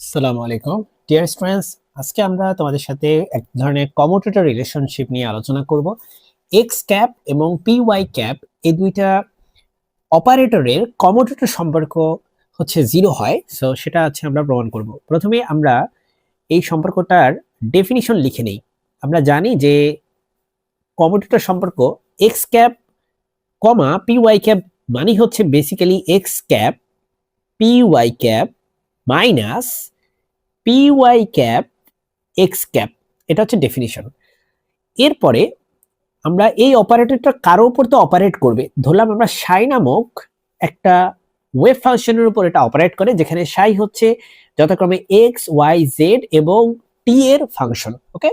আসসালামু আলাইকুম। Dear students আজকে আমরা তোমাদের সাথে এক ধরনের কমোটেটর রিলেশনশিপ নিয়ে আলোচনা করব। এক্স ক্যাপ এবং পি ওয়াই ক্যাপ এই দুইটা অপারেটরের কমোটেটর সম্পর্ক হচ্ছে জিরো হয়। সো সেটা হচ্ছে আমরা প্রমাণ করব। প্রথমে আমরা এই সম্পর্কটার ডেফিনিশন লিখে নেই। আমরা জানি যে কমোটেটর সম্পর্ক X cap comma P Y cap মানে হচ্ছে basically X cap P Y cap minus P Y cap X cap, এটা হচ্ছে ডেফিনিশন এরপরে আমরা এই অপারেটরটা কারও উপর তো অপারেট করবে? ধরলাম আমরা সাই নামক একটা ওয়েব ফাংশনের উপর এটা অপারেট করে, যেখানে সাই হচ্ছে যথাক্রমে এক্স ওয়াই জেড এবং টি এর ফাংশন ওকে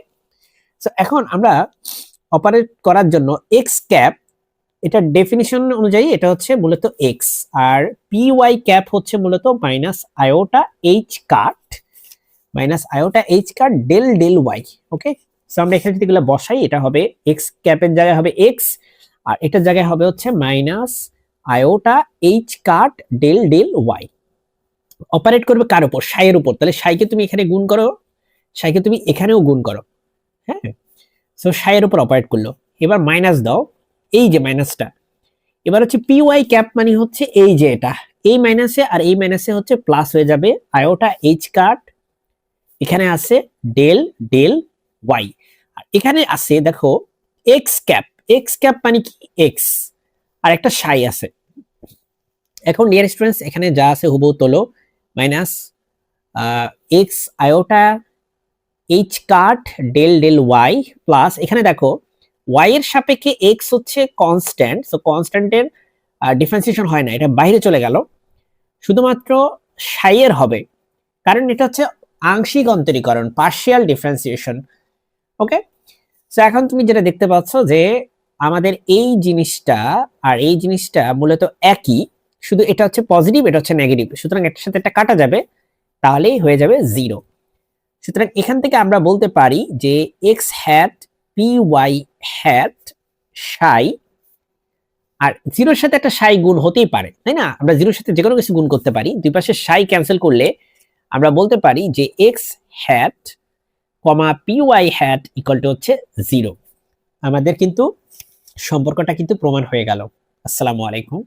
সো এখন আমরা অপারেট করার জন্য এক্স ক্যাপ এটা ডেফিনিশন অনুযায়ী এটা হচ্ছে মূলত এক্স আর পি ওয়াই ক্যাপ হচ্ছে মূলত minus iota h cut minus iota h cut del del y okay so আমরা এখানে যদি বসাই, এটা হবে এক্স ক্যাপের জায়গায় হবে এক্স আর এটার জায়গায় হবে হচ্ছে minus iota h cut del del y operate করবে কার উপর? সাইয়ের উপর। তাহলে সাইকে তুমি এখানে গুণ করো, সাইকে তুমি এখানেও গুণ করো হ্যাঁ? সো সাইয়ের উপর অপারেট করল। এবার মাইনাস দাও। এই যে মাইনাসটা। এবার হচ্ছে পি ওয়াই ক্যাপ মানে হচ্ছে এই যে এটা। এই মাইনাসে আর এই মাইনাসে হচ্ছে প্লাস হয়ে যাবে। আয়োটা এইচ কাট এখানে আছে ডেল ডেল ওয়াই আর এখানে আছে, দেখো এক্স ক্যাপ এক্স ক্যাপ মানে কি? এক্স আর একটা সাই আছে। এখন ডিয়ার স্টুডেন্টস এখানে যা আছে হুবহু তোলো। Minus x iota h cut del del y plus এখানে দেখো ওয়াই এর সাপেক্ষে এক্স হচ্ছে কনস্ট্যান্ট সো কনস্ট্যান্টের ডিফারেন্সিয়েশন হয় না, এটা বাইরে চলে গেল। শুধুমাত্র সাইয়ের হবে, কারণ এটা হচ্ছে আংশিক অন্তরীকরণ পার্শিয়াল ডিফারেন্সিয়েশন ওকে সো এখন তুমি যেটা দেখতে পাচ্ছ যে আমাদের এই জিনিসটা আর এই জিনিসটা মূলত একই, শুধু এটা হচ্ছে পজিটিভ এটা হচ্ছে নেগেটিভ সুতরাং একটার সাথে একটা কাটা যাবে, তাহলেই হয়ে যাবে জিরো সুতরাং এখান থেকে আমরা বলতে পারি যে x hat p y hat psi আর জিরোর সাথে একটা সাই গুণ হতেই পারে, তাই না? আমরা জিরোর সাথে যে কোনো কিছু গুণ করতে পারি। দুই পাশে সাই ক্যান্সেল করলে আমরা বলতে পারি যে x hat comma p y hat equal to হচ্ছে জিরো আমাদের কিন্তু সম্পর্কটা কিন্তু প্রমাণ হয়ে গেল। আসসালামু আলাইকুম।